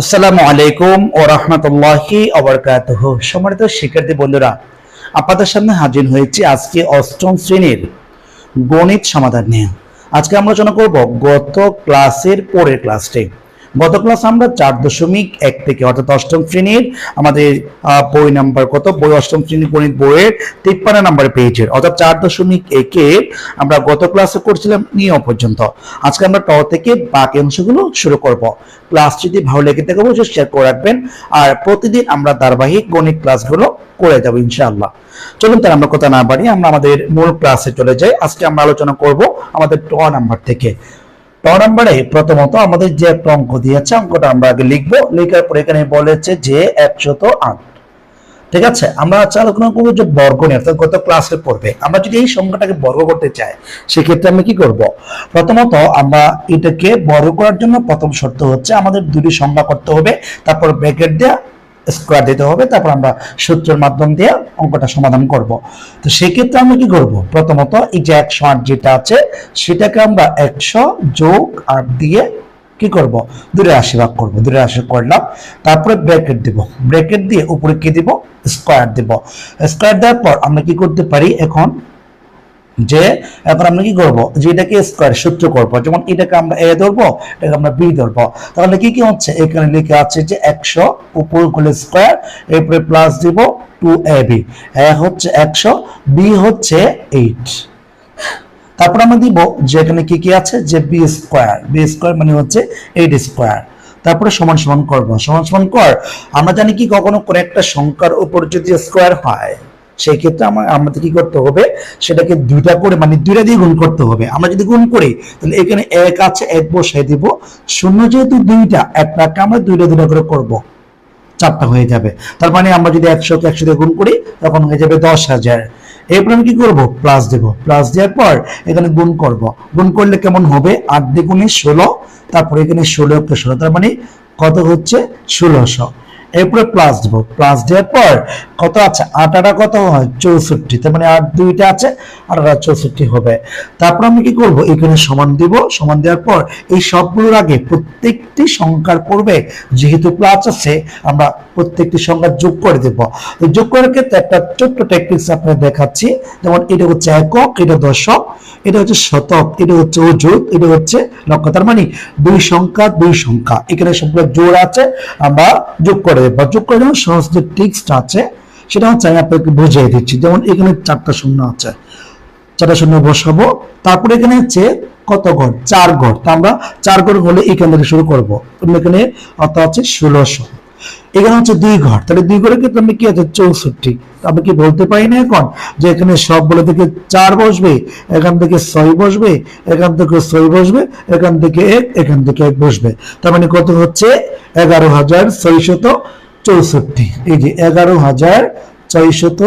আসসালামু আলাইকুম ও রহমতুল্লাহি অবরকাত সম্মানিত শিক্ষার্থী বন্ধুরা, আপনাদের সামনে হাজির হয়েছি আজকে অষ্টম শ্রেণির গণিত সমাধান নিয়ে। আজকে আমরা আলোচনা করব গত ক্লাসের পরের ক্লাসটি। গত ক্লাস আমরা চার দশমিক এক থেকে অর্থাৎ অষ্টম শ্রেণির আমাদের বই নাম্বার কত? বই অষ্টম শ্রেণির গণিত বইয়ের তিপ্পান্ন নাম্বার পেজের। অর্থাৎ চার দশমিক একে আমরা গত ক্লাসে করছিলাম নিয়ম পর্যন্ত। আজকে আমরা ট থেকে বাকি অংশগুলো শুরু করব। ক্লাস যদি ভালো লেগে থাকে অবশ্যই শেয়ার করে রাখবেন। আর প্রতিদিন আমরা ধারাবাহিক গণিত ক্লাসগুলো করে যাব ইনশাআল্লাহ। চলুন তার আমরা কথা না বাড়ি আমরা আমাদের মূল ক্লাসে চলে যাই। আজকে আমরা আলোচনা করব আমাদের ট নাম্বার থেকে। আমরা আচ্ছা বর্গ ক্লাসে পড়বে। আমরা যদি এই সংখ্যাটাকে বর্গ করতে চাই, সেক্ষেত্রে আমরা কি করব? প্রথমত আমরা এটাকে বর্গ করার জন্য প্রথম শর্ত হচ্ছে আমাদের দুটি সংখ্যা করতে হবে। তারপর ব্র্যাকেট দিয়ে স্কোয়ার দিতে হবে, তারপর আমরা সূত্রের মাধ্যম দিয়ে অঙ্কটা সমাধান করব। তো সেক্ষেত্রে আমরা কি করব? প্রথমত এই যে একশো আট যেটা আছে, সেটাকে আমরা একশো যোগ আট দিয়ে কি করব? দূরে রাশি ভাগ করব। দূরে রাশি করলাম, তারপরে ব্র্যাকেট দিব। ব্র্যাকেট দিয়ে উপরে কি দিব? স্কোয়ার দিব। স্কোয়ার দেওয়ার পর আমরা কি করতে পারি এখন? যে এখন আমরা কি করব? যে এটাকে স্কোয়ার সূত্র করব। যেমন এটাকে আমরা এ ধরবো, এটাকে আমরা বি ধরবো। তাহলে কি কি হচ্ছে? এখানে লিখে আছে যে একশো উপর স্কোয়ার এরপরে প্লাস দিব টু এ বি এ হচ্ছে একশো বি হচ্ছে এইট তারপর আমরা দিব যে এখানে কি কি আছে? যে বি স্কোয়ার বি স্কোয়ার মানে হচ্ছে এইট স্কোয়ার তারপরে সমান সমান করব। সমান সমান কর। আমরা জানি কি কখনো কোনো একটা সংখ্যার উপর যদি স্কোয়ার হয় সেই ক্ষেত্রে আমার, আমাদের কি করতে হবে? সেটাকে দুইটা করে মানে দুইটা দিয়ে গুণ করতে হবে। আমরা যদি গুণ করি, তাহলে এখানে এক আছে, এক বসাই দিব। শূন্য যেহেতু দুইটা একটাকে আমরা দুইটা দুইটা করে করব। চারটা হয়ে যাবে। তার মানে আমরা যদি একশোকে একশো দিয়ে গুণ করি, তখন হয়ে যাবে দশ হাজার। এরপর আমি কি করব? প্লাস দেব। প্লাস দেওয়ার পর এখানে গুণ করব। গুণ করলে কেমন হবে? আট দ্বিগুণে ষোলো, তারপর এখানে ষোলো একটা ষোলো, তার মানে কত হচ্ছে? ষোলোশো। এরপরে প্লাস দেবো। প্লাস দেওয়ার পর কত আছে? আটাটা কত হয়? চৌষট্টি। তার মানে আট দুইটা আছে আটাটা চৌষট্টি হবে। তারপর আমি কি করব? এখানে সমান দিব। সমান দেওয়ার পর এই সবগুলোর আগে প্রত্যেকটি সংখ্যার পূর্বে যেহেতু প্লাস আছে, আমরা প্রত্যেকটি সংখ্যা যোগ করে দেব। যোগ করার ক্ষেত্রে একটা ছোট্ট টেকনিক্স আপনার দেখাচ্ছি। যেমন এটা হচ্ছে একক, এটা দশক, এটা হচ্ছে শতক, এটা হচ্ছে অযুত, এটা হচ্ছে লক্ষ তার মানে দুই সংখ্যা দুই সংখ্যা। এখানে সবগুলো জোড় আছে, আমরা যোগ করে দেবো যোগ করে দেবো সহজ যে টিক্সটা আছে, সেটা হচ্ছে আমি আপনাকে বুঝিয়ে দিচ্ছি। যেমন এখানে চারটা শূন্য আছে। চারটা শূন্য বসাবো। তারপরে এখানে হচ্ছে কত ঘর? চার ঘর। তা আমরা চার ঘর হলে এখান থেকে শুরু করব। এখানে অর্থ আছে ষোলোশো। এখানে হচ্ছে দুই ঘর। তাহলে দুই ঘরের ক্ষেত্রে আমি কি আছে? চৌষট্টি। আমি কি বলতে পারি না এখন? যে এখানে সবগুলো থেকে চার বসবে, এখান থেকে ছয় বসবে, এখান থেকে ছয় বসবে, এখান থেকে এক, এখান থেকে এক বসবে। তার মানে কত হচ্ছে? এগারো হাজার ছয়শত চৌষট্টি। এই যে এগারো হাজার ছয়শত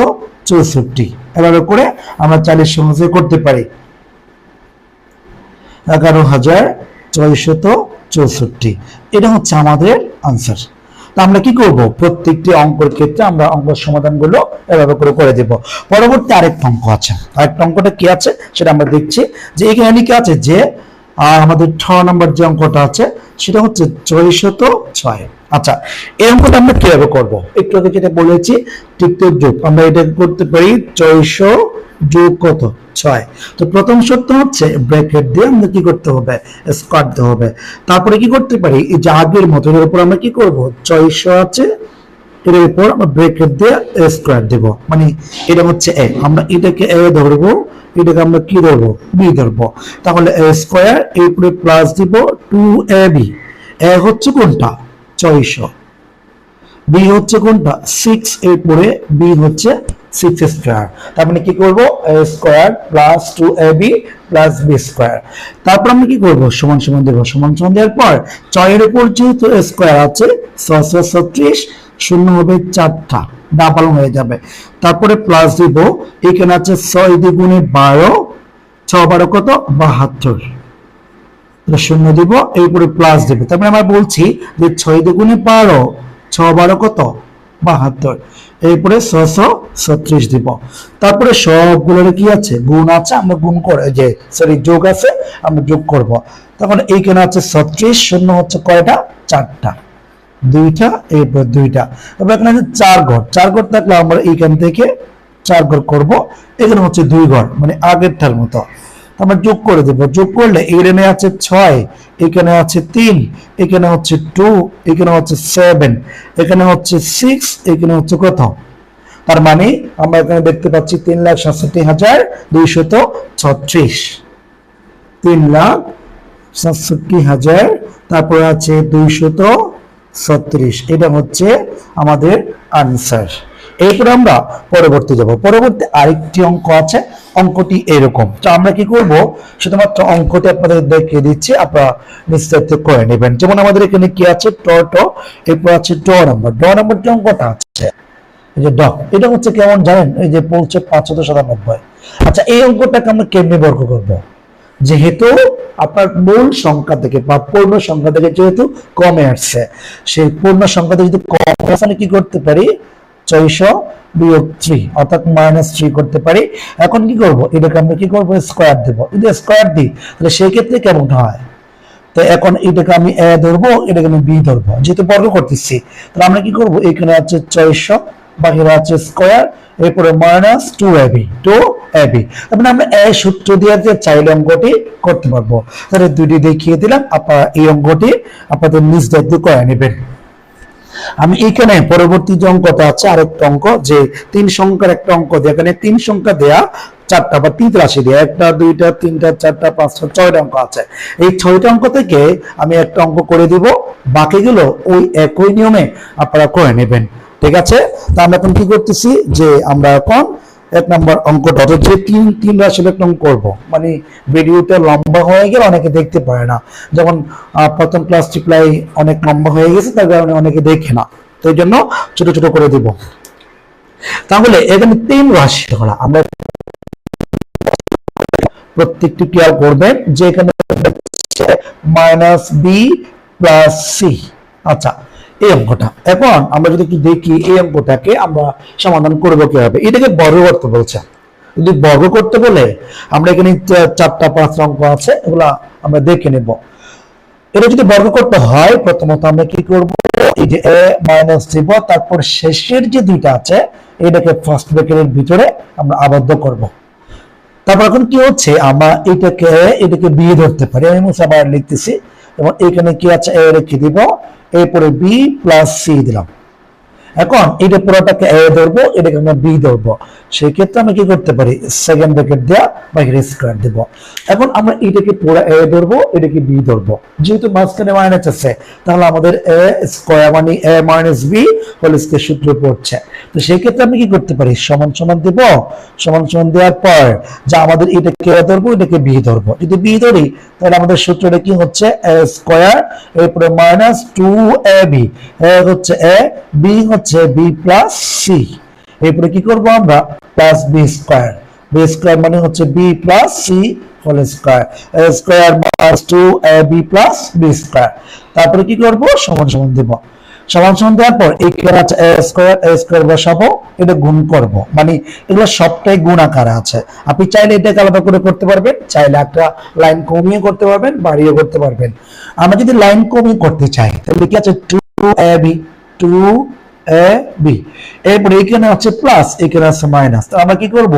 চৌষট্টি। এভাবে করে আমরা চালের সহজে করতে পারি। এগারো হাজার ছয়শত চৌষট্টি। এটা হচ্ছে আমাদের আনসার তা আমরা কি করব? প্রত্যেকটি অঙ্কের ক্ষেত্রে আমরা অঙ্ক সমাধানগুলো এভাবে করে করে দেব। পরবর্তী আরেকটা অঙ্ক আছে। আরেকটা অঙ্কটা কি আছে? সেটা আমরা দেখছি। যে এখানে কি আছে? যে আহ, আমাদের ছ নম্বর যে অঙ্কটা আছে সেটা হচ্ছে ছয়শত ছয়। আচ্ছা এই অঙ্কটা আমরা কীভাবে করব? একটু আগে যেটা বলেছি তৃতীয় যোগ আমরা এটা করতে পারি ছয়শো যোগ কত? ছয়। তো প্রথম শর্ত হচ্ছে ব্র্যাকেট দিয়ে আমরা কি করতে হবে? স্কোয়ার দিতে হবে। তারপরে কি করতে পারি? এই যে আগের মতো এর উপর আমরা কি করব? ছয়শো আছে এর উপর আমরা ব্র্যাকেট দিয়ে স্কোয়ার দেব। মানে এটা হচ্ছে এ আমরা এটাকে এ ধরবো, এটাকে আমরা কি ধরবো? বি ধরবো। তাহলে এ স্কোয়ার এর উপরে প্লাস দিব টু এ বি এ হচ্ছে কোনটা? ছয়শো। বি হচ্ছে কোনটা? সিক্স এর পরে বি হচ্ছে সিক্স স্কোয়ার তার মানে কি করব? A square plus two a b plus b square তারপর আমরা কি করব? সমান সমান দেবো। সমান সমান দেওয়ার পর ছয়ের উপর যেহেতু স্কোয়ার আছে ছশো ছত্রিশ শূন্য হবে চারটা ডাবল হয়ে যাবে। তারপরে প্লাস দিব, এখানে আছে ছয় দ্বিগুণে বারো ছ বারো কত? বাহাত্তর। শূন্য দিব এই উপরে প্লাস দেবে। তারপরে আমরা বলছি যে ছয় দুগুণে বারো ছ বারো কত? বাহাত্তর। এরপরে ছশো ছত্রিশ দিব। তারপরে সবগুলোর কি আছে? গুণ আছে, আমরা গুণ করে যে সরি যোগ আছে, আমরা যোগ করব। তখন এইখানে আছে ছত্রিশ, শূন্য হচ্ছে কয়টা? চারটা। দুইটা, এরপর দুইটা। তবে এখানে আছে চার ঘর। চার ঘর থাকলে আমরা এইখান থেকে চার ঘর করব। এখানে হচ্ছে দুই ঘর মানে আগেরটার মতো। আমরা যোগ করে দেব। যোগ করলে এখানে আছে ছয়, এখানে আছে তিন, এখানে হচ্ছে টু এখানে হচ্ছে সেভেন এখানে হচ্ছে সিক্স এখানে হচ্ছে কত? তার মানে আমরা এখানে দেখতে পাচ্ছি তিন লাখ সাতষট্টি হাজার দুইশত ছত্রিশ। তিন লাখ সাতষট্টি হাজার, তারপর আছে দুইশত ছত্রিশ। এটা হচ্ছে আমাদের আনসার এরপর আমরা পরবর্তী যাব। পরবর্তী আরেকটি অঙ্ক আছে, অঙ্কটি এরকম। তো আমরা কি করব? শুধুমাত্র অঙ্কটি আপনাদের দেখিয়ে দিচ্ছি, আপনারা নিশ্চিত করে নেবেন। যেমন আমাদের এখানে কি আছে? ট ট। এরপর আছে ড নাম্বার। ড নাম্বারটি অঙ্কটা আছে? এই যে ড। এটা হচ্ছে কেমন জানেন? এই যে বলছে পাঁচশত সাতানব্বই। আচ্ছা এই অঙ্কটাকে আমরা কেমনি বর্গ করব? যেহেতু আপনার মূল সংখ্যা থেকে বা পূর্ণ সংখ্যা থেকে যেহেতু কমে আসছে, সেই পূর্ণ সংখ্যা থেকে যদি কমে আসে কি করতে পারি? ছয়শো বিয়োগ থ্রি অর্থাৎ মাইনাস থ্রি করতে পারি। এখন কি করব? এটাকে আমরা কি করব? স্কোয়ার দেবো। যদি স্কোয়ার দিই, তাহলে সেই ক্ষেত্রে কেমন হয়? তো এখন এটাকে আমি এ ধরবো, এটাকে আমি বি ধরবো। যেহেতু বর্গ করতেছি, তাহলে আমরা কি করব? এখানে আছে ছয়শো বাকিরা আছে স্কোয়ার এরপরে minus two AB two AB আমরা এ সূত্র দিয়ে দিয়ে চাইলে অঙ্কটি করতে পারব। তাহলে দুটি দেখিয়ে দিলাম, আপনারা এই অঙ্কটি আপনাদের নিজ দায়িত্ব করে নেবেন। আমি এখানে পরবর্তী যে অঙ্কটা আছে, আরেকটা অঙ্ক, যে তিন সংখ্যার একটা অঙ্ক দিয়ে, এখানে তিন সংখ্যা দেয়া চারটা বা তিন রাশি দেয়া, একটা, দুইটা, তিনটা, চারটা, পাঁচটা, ছয়টা অঙ্ক আছে। এই ছয়টা অঙ্ক থেকে আমি একটা অঙ্ক করে দিব, বাকিগুলো ওই একই নিয়মে আপনারা করে নেবেন। ঠিক আছে? তা আমরা এখন কি করতেছি? যে আমরা এখন এক নম্বর অঙ্কটা অর্থাৎ যে তিন তিন রাশির একটা অঙ্ক করব। মানে ভিডিওটা লম্বা হয়ে গেলে অনেকে দেখতে পারে না। যেমন প্রথম ক্লাস টিপ্লাই অনেক লম্বা হয়ে গেছে, তার কারণে অনেকে দেখে না। তো এই জন্য ছোট ছোট করে দিব। তাহলে এখানে তিন রাশি ধরা, আমরা প্রত্যেকটি ক্লিয়ার করবেন? যে এখানে মাইনাস বি প্লাস সি আচ্ছা এই অঙ্কটা এখন আমরা যদি একটু দেখি এই অঙ্কটাকে আমরা সমাধান কীভাবে? এটাকে বর্গ করতে বলছে। যদি বর্গ করতে বলে, আমরা এখানে চারটা পাঁচটা অঙ্ক আছে, এগুলা আমরা দেখে নেব। এটা যদি বর্গ করতে হয়, প্রথমত আমরা কি এই যে এ মাইনাস দিব তারপর শেষের যে দুইটা আছে, এটাকে ফার্স্ট ব্র্যাকেটের ভিতরে আমরা আবদ্ধ করব। তারপর এখন কি হচ্ছে? আমরা এটাকে এটাকে বিয়ে ধরতে পারি। আমি আবার লিখতেছি। এবং এখানে কি আছে? এ রেখে দিব। এরপরে বি প্লাস সি দিলাম। এখন এটা পুরোটাকে এ ধরবো, এটাকে আমরা বি ধরবো। সেই ক্ষেত্রে আমি কি করতে পারি? সেকেন্ড ব্র্যাকেট দেওয়া বাহিরে স্কোয়ার দেবো। এখন আমরা এটাকে পুরো এ ধরবো, এটাকে বি ধরবো। যেহেতু মাঝখানে মাইনাস আছে, তাহলে আমাদের এ স্কোয়ার মানে a minus b whole square সূত্র পড়ছে। তো সেই ক্ষেত্রে আমি কি করতে পারি? সমান সমান দেব। সমান সমান দেওয়ার পর, যা আমাদের এটাকে এ ধরবো, এটাকে বি ধরবো। যদি বি ধরি, তাহলে আমাদের সূত্রটা কি হচ্ছে? এ স্কোয়ার এরপরে minus two a b a হচ্ছে এ বি হচ্ছে বি প্লাস সি এরপরে কি করব আমরা? Plus b square b square মানে হচ্ছে b plus c whole square square minus two a b plus b square তারপরে কি করব? সমান সমান দেব। সমান সমান দেওয়ার পর এখানে আছে এ স্কোয়ার এ স্কোয়ার বসাবো, এটা গুণ করব। মানে এগুলো সবটাই গুণ আকারে আছে। আপনি চাইলে এটাকে আলাদা করে করতে পারবেন, চাইলে একটা লাইন কমিয়ে করতে পারবেন বাড়িয়ে করতে পারবেন। আমরা যদি লাইন কমিয়ে করতে চাই, তাহলে কি আছে? Two a b two a, b. এরপরে এখানে আছে প্লাস এখানে আছে মাইনাস তো আমরা কি করব?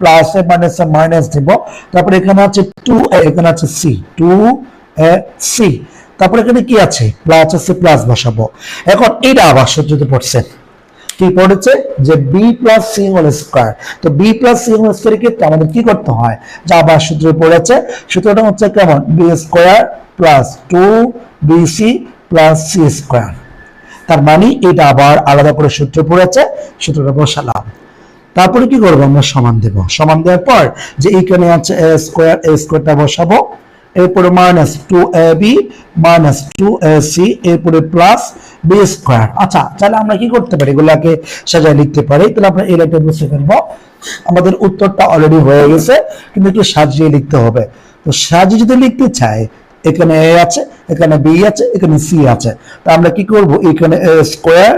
Plus a minus a minus দিব। তারপরে এখানে আছে টু এ, এখানে আছে সি টু এ সি তারপরে এখানে কি আছে? প্লাস আছে প্লাস বসাবো। এখন এটা আবার সূত্রতে পড়ছেন কি পড়েছে? যে b plus c whole square তো b plus c whole square ক্ষেত্রে আমাদের কি করতে হয়? যা আবার সূত্রে পড়েছে। সূত্রটা হচ্ছে কেমন? B square plus two BC plus c square তার মানে এটা আবার আলাদা করে সূত্র পড়েছে, সূত্রটা বসালাম তারপরে কি করব আমরা? সমান দেব। সমান দেওয়ার পর যে এইখানে আছে এ স্কোয়ার এ স্কোয়ারটা বসাবো। এরপরে minus two a b minus two a c এরপরে প্লাস বি স্কোয়ার আচ্ছা তাহলে আমরা কি করতে পারি? এগুলাকে সাজায় লিখতে পারি। তাহলে আমরা এই লাইনটা বুঝতে পারব। আমাদের উত্তরটা অলরেডি হয়ে গেছে, কিন্তু একটু সাজিয়ে লিখতে হবে। তো সাজিয়ে যদি লিখতে চাই এখানে এ আছে, এখানে বি আছে, এখানে সি আছে। তা আমরা কি করব? এখানে a square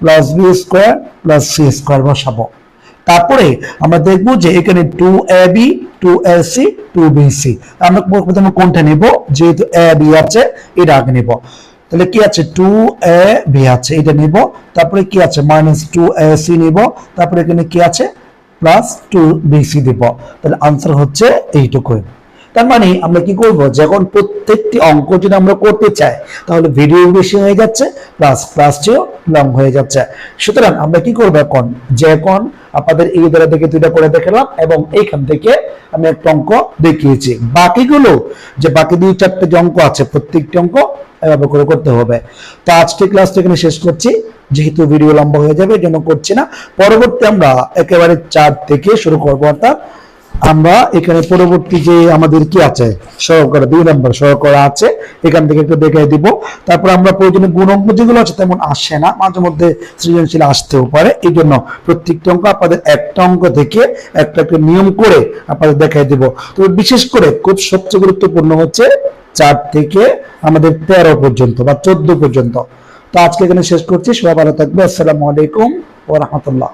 plus b square plus c square বসাবো। তারপরে আমরা দেখব যে এখানে two a b two a c two b c আমরা প্রথমে কোনটা নেব? যেহেতু এ বি আছে, এটা আগে নেব। তাহলে কি আছে? টু এ বি আছে, এটা নিব। তারপরে কি আছে? মাইনাস টু এ সি নিব। তারপরে এখানে কি আছে? প্লাস টু বি সি দিব। তাহলে আনসার হচ্ছে এইটুকুই। তার মানে আমরা কি করব? যখন প্রত্যেকটি অঙ্ক যদি আমরা করতে চাই, তাহলে ভিডিও বেশি হয়ে যাচ্ছে প্লাস ক্লাসটিও লং হয়ে যাচ্ছে। সুতরাং আমরা কি করব এখন? যে এখন আপনাদের এই দ্বারা থেকে দুইটা করে দেখালাম এবং এইখান থেকে আমি একটা অঙ্ক দেখিয়েছি। বাকিগুলো, যে বাকি দুই চারটে যে অঙ্ক আছে, প্রত্যেকটি অঙ্ক এভাবে করে করতে হবে। তো আজকে ক্লাসটা এখানে শেষ করছি। যেহেতু ভিডিও লম্বা হয়ে যাবে জন্য করছি না। পরবর্তী আমরা একেবারে চার থেকে শুরু করব, অর্থাৎ আমরা এখানে পরবর্তী যে আমাদের কি আছে, সহকরা দুই নম্বর সহকরা আছে, এখান থেকে একটু দেখে দিব। তারপর আমরা প্রয়োজনীয় গুণ অঙ্ক যেগুলো আছে তেমন আসে না, মাঝে মধ্যে সৃজনশীল আসতেও পারে। এই জন্য প্রত্যেকটি অঙ্ক আপনাদের একটা অঙ্ক থেকে একটা একটা নিয়ম করে আপনাদের দেখাই দিব। তো বিশেষ করে খুব সবচেয়ে গুরুত্বপূর্ণ হচ্ছে চার থেকে আমাদের তেরো পর্যন্ত বা চোদ্দ পর্যন্ত। তো আজকে এখানে শেষ করছি, সবাই ভালো থাকবে আসসালামু আলাইকুম ও রহমতুল্লাহ।